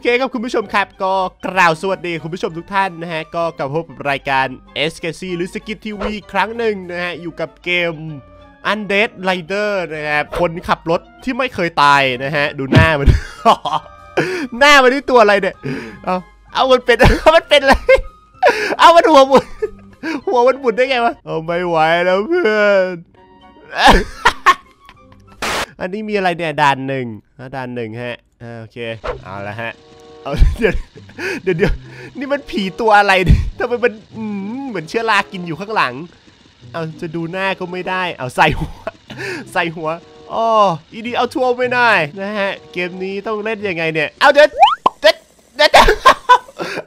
เคครับคุณผู้ชมครับ ก็กล่าวสวัสดีคุณผู้ชมทุกท่านนะฮะ ก็กลับพบกับรายการ s k c หรือสกิททีวีครั้งหนึ่งนะฮะ อยู่กับเกม Undead Rider นะครับคนขับรถที่ไม่เคยตายนะฮะ ดูหน้ามัน หน้ามันนี่ตัวอะไรเนี่ย เอาเอามันเป็นมันเป็นอะไร เอามันหัวหมุนหัวมันหมุนได้ไงวะเอาไม่ไหวแล้วเพื่อนอันนี้มีอะไรเนี่ยด่านหนึ่งด่านหนึ่งฮะ อ่าโอเค เอาละฮะ เอาเดี๋ยวเดี๋ยวเดี๋ยวนี่มันผีตัวอะไรทำไมมันเหมือนเชื้อรากินอยู่ข้างหลัง เอาจะดูหน้าก็ไม่ได้ เอาใส่หัว ใส่หัวอ๋ออีดีเอาทัวร์ไม่ได้นะฮะ เกมนี้ต้องเล่นยังไงเนี่ย เอาเดี๋ยวเดี๋ยวเดี๋ยวเดี๋ยว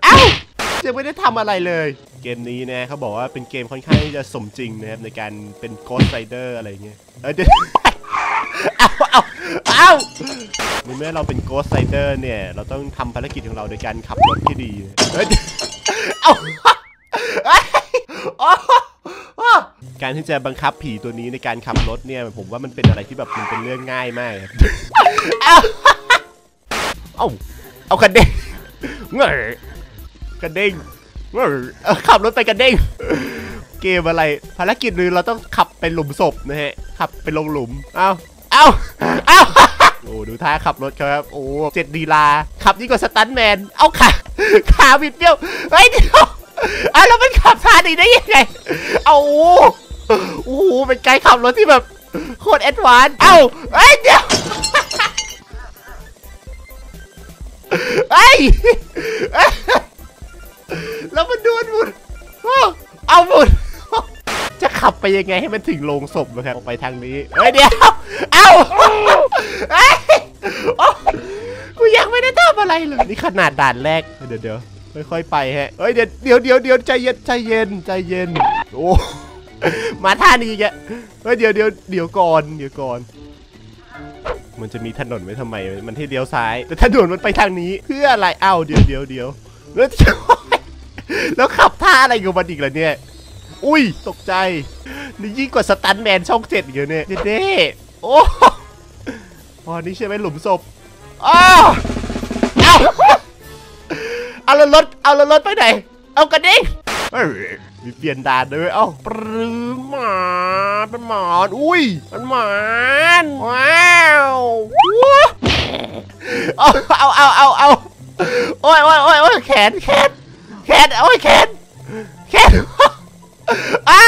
เอ้ายังไม่ได้ทำอะไรเลย เกมนี้นะเขาบอกว่าเป็นเกมค่อนข้างที่จะสมจริงนะครับในการเป็น Ghost Rider อะไรเงี้ยเออเดี๋ยว เอาเอาเอาในเมื่อเราเป็น Ghost Rider เนี่ย เราต้องทำภารกิจของเราโดยการขับรถที่ดีเฮ้ยเอาเฮ้ยโอ้โอ้การที่จะบังคับผีตัวนี้ในการขับรถเนี่ย ผมว่ามันเป็นอะไรที่แบบมันเป็นเรื่องง่ายมากครับเอาเอาเอากระเด้งเงยกระเด้งเงยเอาขับรถไปกระเด้งเกมอะไร ภารกิจหรือเราต้องขับไปหลุมศพนะฮะ ขับไปลงหลุม เอา เอาเอาโอ้ ดูท่าขับรถเขาครับ โอ้ เจ็ดดีลา ขับยิ่งกว่าสตันแมน เอาขา ขาบิดเบี้ยว เฮ้ยเดี๋ยวอะแล้วมันขับท่านี้ได้ยังไง เอาโอ้โอ้โหเป็นไกด์ขับรถที่แบบโคตรแอดวานซ์เอ้าเฮ้ยเดี๋ยวเฮ้ยแล้วมันโดนหมุนโอ้เอาหมุนจะขับไปยังไงให้มันถึงโรงศพนะครับ ออกไปทางนี้ เฮ้ยเดี๋ยว เอ้าเฮ้ยโอ้กูยังไม่ได้ทำอะไรเลยนี่ขนาดด่านแรก เดี๋ยวเดี๋ยวค่อยๆไปฮะเฮ้ยเดี๋ยวเดี๋ยวเดี๋ยวเดี๋ยวใจเย็นใจเย็นใจเย็น โอ้ มาท่านี้แกเฮ้ยเดี๋ยวเดี๋ยวเดี๋ยวก่อนเดี๋ยวก่อน มันจะมีถนนไว้ทำไม มันให้เลี้ยวซ้าย แต่ถนนมันไปทางนี้ เพื่ออะไร เอ้าเดี๋ยวเดี๋ยวเดี๋ยวแล้วแล้วขับท่าอะไรกับมันอีกล่ะเนี่ย อุ้ยตกใจ นี่ยิ่งกว่าสตันแมนช่องเจ็ดอีกเหรอเนี่ยเด้ โอ้พอนี่ใช่ไหมหลุมศพอ้าวเอาเอาแล้วรถเอาแล้วรถไปไหน เอากระดิ่งเอ้ยมีเปลี่ยนด่านด้วยเอ้าปรึงหมาเป็นหมอนอุ้ยเป็นหมานว้าวว้าเอาเอาเอาเอาเอาโอ้ยโอ้ยโอ้ยโอ้ยแขนแขนแขนโอ้ยแขนแขนอ้า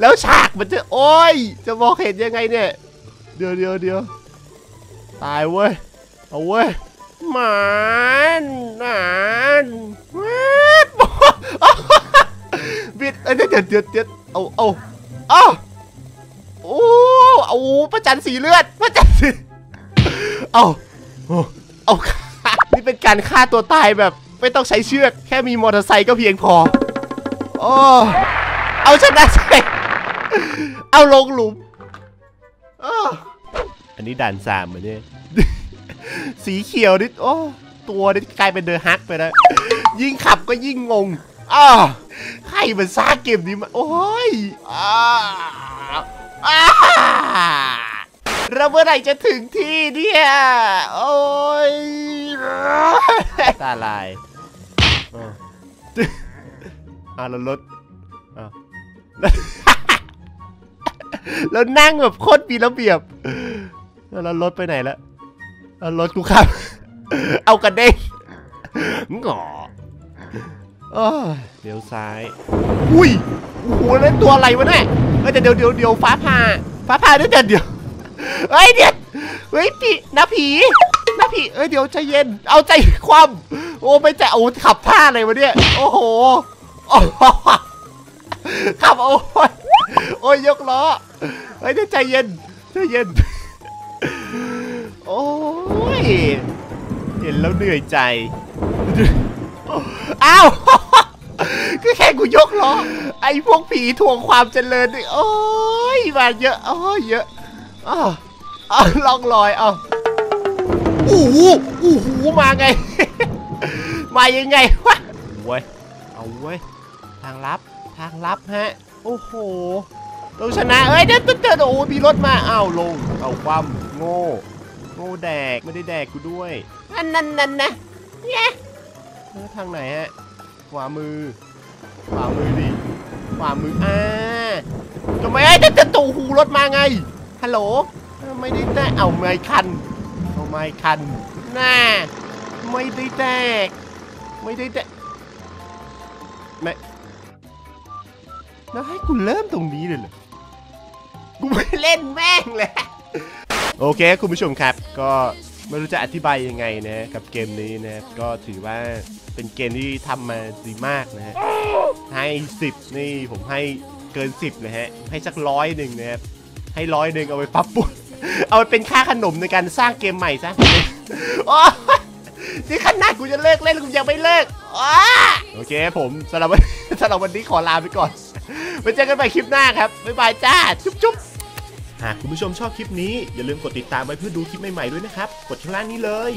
แล้วฉากมันจะโอ้ย จะมองเห็นยังไงเนี่ย เดี๋ยวเดี๋ยวเดี๋ยวตายเว้ย เอาเว้ยหมานหมานวิดวิดเอ้ยเดี๋ยวเดี๋ยวเดี๋ยวเดี๋ยวเอาเอาเอาโอ้เอาประจันสีเลือดประจันสีเอาเอาเอานี่เป็นการฆ่าตัวตายแบบไม่ต้องใช้เชือก แค่มีมอเตอร์ไซค์ก็เพียงพอ โอ้ เอาชนะใจ เอาลงหลุมอ้ออันนี้ด่านสามเหมือนเนี่ยสีเขียวนี่โอ้ตัวนี่กลายเป็นเดอะฮักไปแล้ว ยิ่งขับก็ยิ่งงงอ้าใครมันสร้างเกมนี้มา โอ้ยอ้าอ้าแล้วเมื่อไหร่จะถึงที่เนี่ย โอ้ยตาลายอ้ออะแล้วรถอ้าว แล้วนั่งแบบโคตรมีระเบียบ แล้วรถไปไหนล้วแล้วรถกูขับ เอากระเด้งงอเอ้ยเดี๋ยวซ้าย อุ้ยโอ้โหแล้วตัวอะไรวะเนี่ยเดี๋ยวเดี๋ยวเดี๋ยวเดี๋ยวฟ้าผ่าฟ้าผ่าเดี๋ยวเดี๋ยวเดี๋ยวเฮ้ยเดี๋ยวเฮ้ยผีนะผีนะผีเอ้ยเดี๋ยวใจเย็น เอาใจความโอ้ไม่ใจโอ้ขับท่าอะไรวะเนี่ย โอ้โหขับโอ้ อ้ยยกล้อเฮ้ยใจเย็นใจเย็น โอ้ยเห็นแล้วเหนื่อยใจอ้าวก็แค่กูยกล้อไอ้พวกผีทวงความเจริญนี่โอ้ยมาเยอะโอ้ยเยอะอ้าวอ้าวลองลอยอ้าโอ้โหโอ้โหมาไง มายังไงวะเว้ยเอาเว้ยทางลับทางลับฮะ โอ้โห ต้องชนะ เอ้ยเดี๋ยวเดี๋ยวโอ้โหมีรถมาอ้าวลง เอาความโง่ โง่แดกไม่ได้แดกกูด้วยไอ้อันนั้นนั่นนะเนี่ยแล้วทางไหนฮะ ขวามือ ขวามือดิ ขวามือ อ่าทำไมไอ้จะจะตู่หูรถมาไง ฮัลโหล ไม่ได้แตกเอาไม่คันเอาไม่คันน่าไม่ได้แตก ไม่ได้แตกไม่แล้วให้กูเริ่มตรงนี้เลยเหรอ กูไม่เล่นแม่งเลยโอเค คุณผู้ชมครับ ก็ไม่รู้จะอธิบายยังไงนะกับเกมนี้นะก็ถือว่าเป็นเกมที่ทำมาดีมากนะฮะให้ 10 นี่ผมให้เกิน 10เลยฮะให้สักร้อยหนึ่งนะครับให้ร้อยหนึ่งเอาไปปรับปรุงเอาไปเป็นค่าขนมในการสร้างเกมใหม่ซะโอ้นี่ขนาดกูจะเลิกเล่นกูยังไม่เลิกโอเคผมสำหรับวันสำหรับวันนี้ขอลาไปก่อนไว้เจอกันใหม่คลิปหน้าครับบ๊ายบายจ้า จุ๊บจุ๊บ หากคุณผู้ชมชอบคลิปนี้ อย่าลืมกดติดตามไว้เพื่อดูคลิปใหม่ๆด้วยนะครับ กดช่องล่างนี้เลย